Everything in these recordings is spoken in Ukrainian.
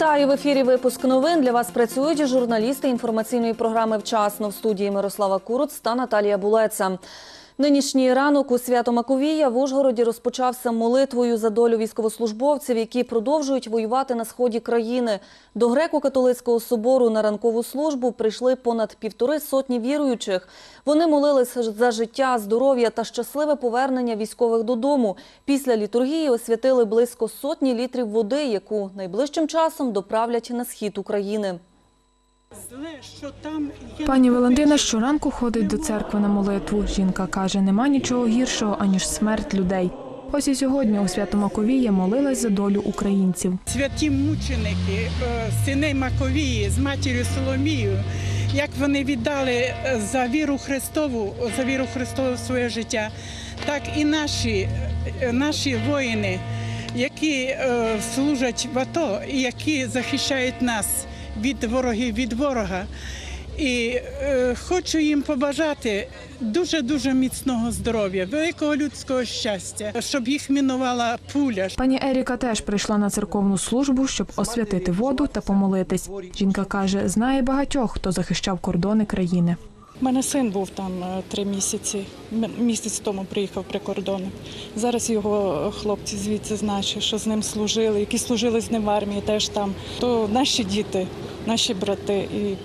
Вітаю в ефірі. Випуск новин для вас працюють журналісти інформаційної програми Вчасно в студії Мирослава Куруц та Наталія Булеца. Нинішній ранок у свято Маковія в Ужгороді розпочався молитвою за долю військовослужбовців, які продовжують воювати на сході країни. До греко-католицького собору на ранкову службу прийшли понад півтори сотні віруючих. Вони молилися за життя, здоров'я та щасливе повернення військових додому. Після літургії освятили близько сотні літрів води, яку найближчим часом доправлять на схід України. Зле, що там є Пані Валентина щоранку ходить до церкви на молитву. Жінка каже, нема нічого гіршого, аніж смерть людей. Ось і сьогодні у Свято-Маковія молилась за долю українців. святі мученики, е, сини Маковії з матір'ю Соломією, як вони віддали е, за віру Христову, за віру Христову своє життя, так і наші, е, наші воїни, які служать в АТО і які захищають нас від ворогів, від ворога. І е, хочу їм побажати дуже дуже міцного здоров'я, великого людського щастя, щоб їх мінувала пуля, Пані Еріка теж прийшла на церковну службу, щоб освятити воду та помолитись. Жінка каже, знає багатьох, хто захищав кордони країни. У мене син був там е, три місяці. Місяць тому приїхав прикордонник. Зараз його е, хлопці звідси знають, що з ним служили, які служили з ним в армії, теж там. То наші діти, наші брати. І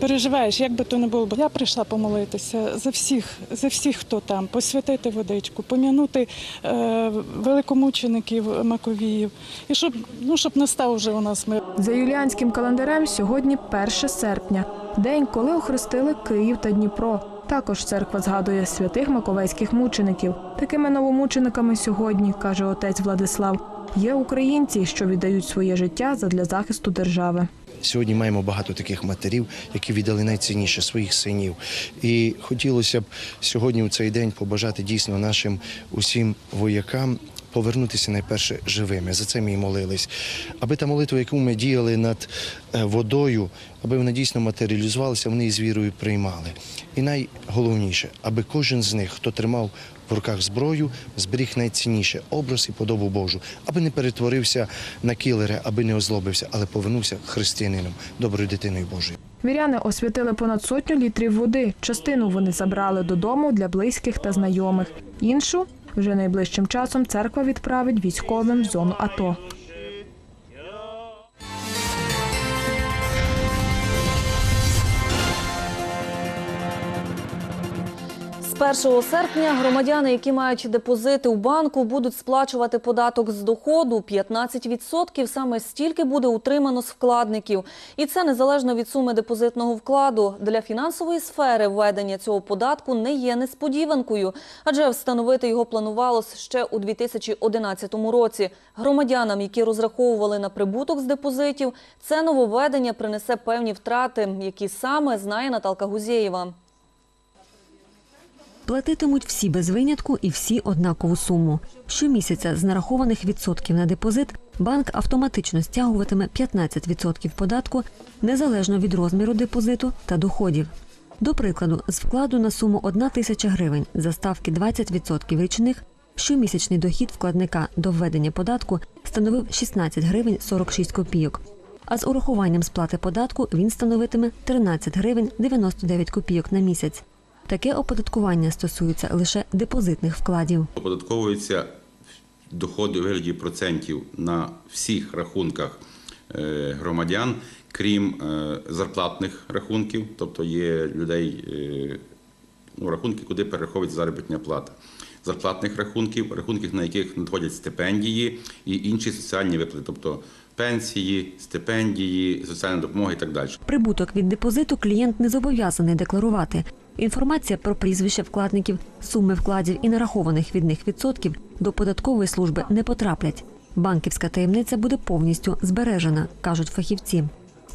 переживаєш, як би то не було. Я прийшла помолитися за всіх, за всіх, хто там, посвятити водичку, пом'янути е, великомучеників Маковіїв. І щоб, ну, щоб настав вже у нас мир. За юліанським календарем сьогодні 1 серпня, день, коли охрестили Київ та Дніпро. Також церква згадує святих маковейських мучеників. Такими новомучениками сьогодні, каже отець Владислав, є українці, що віддають своє життя задля захисту держави. Сьогодні маємо багато таких матерів, які віддали найцінніше своїх синів. І хотілося б сьогодні у цей день побажати дійсно нашим усім воякам. Повернутися найперше живими. За це ми і молились. Аби та молитва, яку ми діяли над е, водою, аби вона дійсно матеріалізувалася, вони з вірою приймали. І найголовніше, аби кожен з них, хто тримав в руках зброю, зберіг найцінніше образ і подобу Божу, аби не перетворився на кілера, аби не озлобився, але повернувся християнином, доброю дитиною Божою. Віряни освятили понад сотню літрів води. Частину вони забрали додому для близьких та знайомих. Іншу вже найближчим часом церква відправить військовим в зону АТО. З 1 серпня громадяни, які мають депозити у банку, будуть сплачувати податок з доходу 15%. Саме стільки буде утримано з вкладників. І це незалежно від суми депозитного вкладу. Для фінансової сфери введення цього податку не є несподіванкою, адже встановити його планувалось ще у 2011 році. Громадянам, які розраховували на прибуток з депозитів, це нововведення принесе певні втрати, які саме знає Наталка Гузєєва. Платитимуть всі без винятку і всі однакову суму. Щомісяця з нарахованих відсотків на депозит банк автоматично стягуватиме 15% податку незалежно від розміру депозиту та доходів. До прикладу, з вкладу на суму 1 тисяча гривень за ставки 20% річних щомісячний дохід вкладника до введення податку становив 16 гривень 46 копійок. А з урахуванням сплати податку він становитиме 13 гривень 99 копійок на місяць. Таке оподаткування стосується лише депозитних вкладів. Оподатковуються доходи у вигляді процентів на всіх рахунках е, громадян, крім е, зарплатних рахунків, тобто є людей е, ну, рахунки, куди перераховується заробітна плата. Зарплатних рахунків, рахунків, на яких надходять стипендії і інші соціальні виплати, тобто пенсії, стипендії, соціальна допомога і так далі. Прибуток від депозиту клієнт не зобов'язаний декларувати. Інформація про прізвище вкладників, суми вкладів і нарахованих від них відсотків до податкової служби не потраплять. Банківська таємниця буде повністю збережена, кажуть фахівці.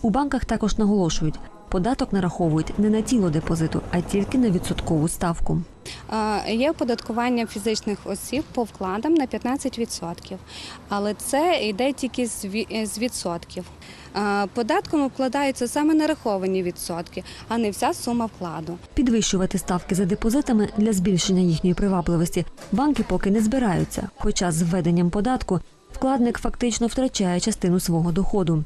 У банках також наголошують, податок нараховують не на тіло депозиту, а тільки на відсоткову ставку. Е, Є оподаткування фізичних осіб по вкладам на 15%, але це йде тільки з відсотків. Е, Податком вкладаються саме нараховані відсотки, а не вся сума вкладу. Підвищувати ставки за депозитами для збільшення їхньої привабливості банки поки не збираються. Хоча з введенням податку вкладник фактично втрачає частину свого доходу.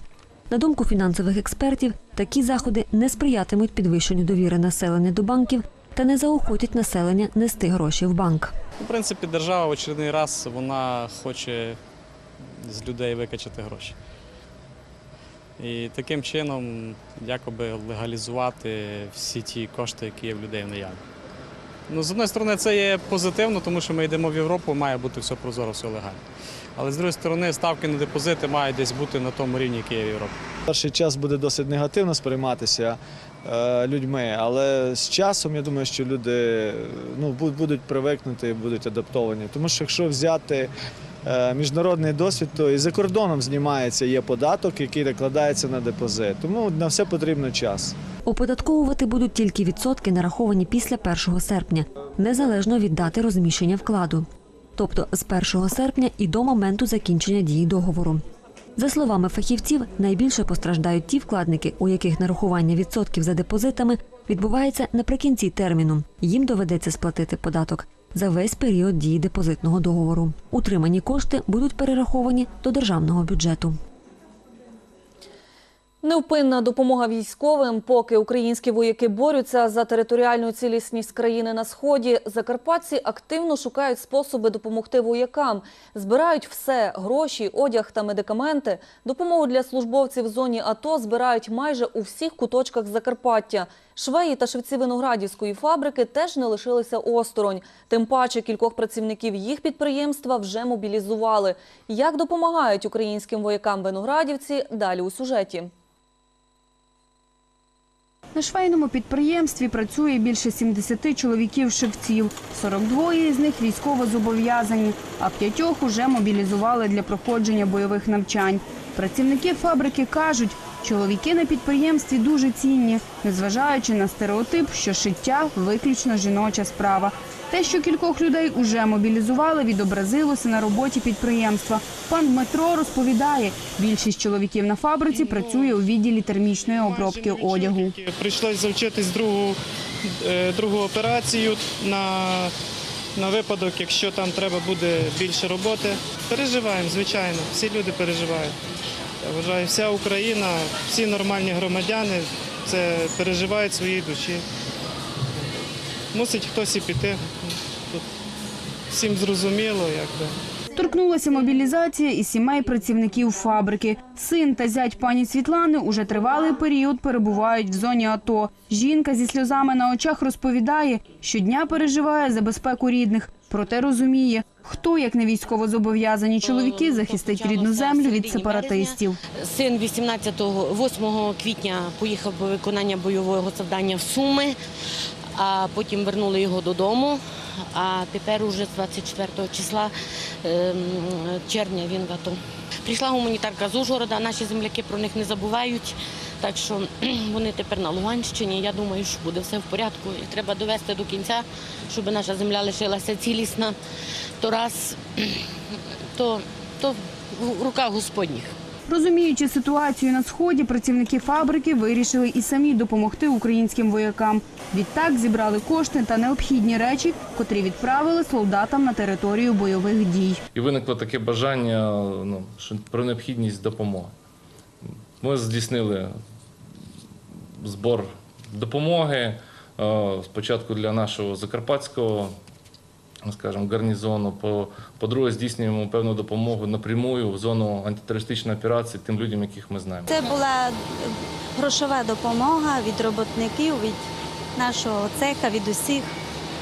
На думку фінансових експертів, такі заходи не сприятимуть підвищенню довіри населення до банків та не заохотять населення нести гроші в банк. В принципі, держава в очередний раз вона хоче з людей викачати гроші. І таким чином якоби легалізувати всі ті кошти, які є в людей в наяві. Ну, з однієї сторони, це є позитивно, тому що ми йдемо в Європу, має бути все прозоро, все легально. Але з іншої сторони, ставки на депозити мають десь бути на тому рівні, який є в Європі. Перший час буде досить негативно сприйматися е, людьми, але з часом я думаю, що люди ну, будуть привикнути, будуть адаптовані. Тому що якщо взяти е, міжнародний досвід, то і за кордоном знімається є податок, який накладається на депозит. Тому на все потрібно час. Оподатковувати будуть тільки відсотки, нараховані після 1 серпня, незалежно від дати розміщення вкладу, тобто з 1 серпня і до моменту закінчення дії договору. За словами фахівців, найбільше постраждають ті вкладники, у яких нарахування відсотків за депозитами відбувається наприкінці терміну. Їм доведеться сплатити податок за весь період дії депозитного договору. Утримані кошти будуть перераховані до державного бюджету. Невпинна допомога військовим, поки українські вояки борються за територіальну цілісність країни на сході. Закарпатці активно шукають способи допомогти воякам. Збирають все гроші, одяг та медикаменти. Допомогу для службовців в зоні АТО збирають майже у всіх куточках Закарпаття. Швеї та шевці виноградівської фабрики теж не лишилися осторонь. Тим паче кількох працівників їх підприємства вже мобілізували. Як допомагають українським воякам виноградівці? Далі у сюжеті. На швейному підприємстві працює більше 70 чоловіків-шевців. 42 із них військово зобов'язані, а п'ятьох уже мобілізували для проходження бойових навчань. Працівники фабрики кажуть, чоловіки на підприємстві дуже цінні, незважаючи на стереотип, що шиття виключно жіноча справа. Те, що кількох людей уже мобілізували, відобразилося на роботі підприємства. Пан Дмитро розповідає, більшість чоловіків на фабриці працює у відділі термічної обробки одягу. Прийшлось завчитись другу, е, другу операцію на, на випадок, якщо там треба буде більше роботи. Переживаємо, звичайно, всі люди переживають. Я вважаю, вся Україна, всі нормальні громадяни це переживають своїй душі. Мусить хтось і піти. Тут всім зрозуміло, якби. Торкнулася мобілізація і сімей працівників фабрики. Син та зять пані Світлани уже тривалий період перебувають в зоні АТО. Жінка зі сльозами на очах розповідає, щодня переживає за безпеку рідних, проте розуміє, хто, як не військовозобов'язані чоловіки, захистить рідну землю від сепаратистів. Син 18 8 квітня поїхав по виконання бойового завдання в Суми, а потім вернули його додому. А тепер уже з 24 числа ем, червня він в АТО. Прийшла гуманітарка з Ужгорода, наші земляки про них не забувають. Так що вони тепер на Луганщині. Я думаю, що буде все в порядку. І треба довести до кінця, щоб наша земля лишилася цілісна. То раз, то, то в руках Господніх. Розуміючи ситуацію на сході, працівники фабрики вирішили і самі допомогти українським воякам. Відтак зібрали кошти та необхідні речі, котрі відправили солдатам на територію бойових дій. І виникло таке бажання ну, про необхідність допомоги. Ми здійснили збор допомоги е, спочатку для нашого закарпатського скажімо, гарнізону. По- По-друге, здійснюємо певну допомогу напрямую в зону антитерористичної операції тим людям, яких ми знаємо. Це була грошова допомога від робітників, від нашого цеха, від усіх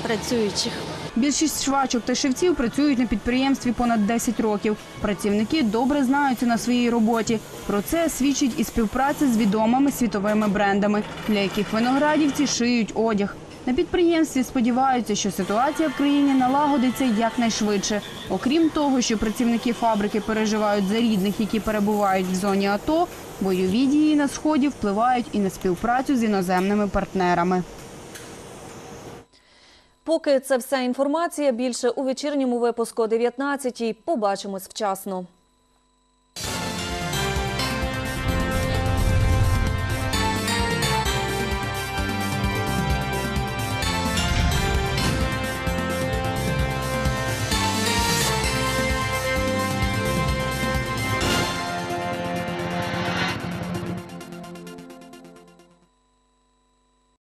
працюючих. Більшість швачок та шевців працюють на підприємстві понад 10 років. Працівники добре знаються на своїй роботі. Про це свідчить і співпраця з відомими світовими брендами, для яких виноградівці шиють одяг. На підприємстві сподіваються, що ситуація в країні налагодиться якнайшвидше. Окрім того, що працівники фабрики переживають за рідних, які перебувають в зоні АТО, бойові дії на сході впливають і на співпрацю з іноземними партнерами. Поки це вся інформація. Більше у вечірньому випуску о 19-й. Побачимось вчасно.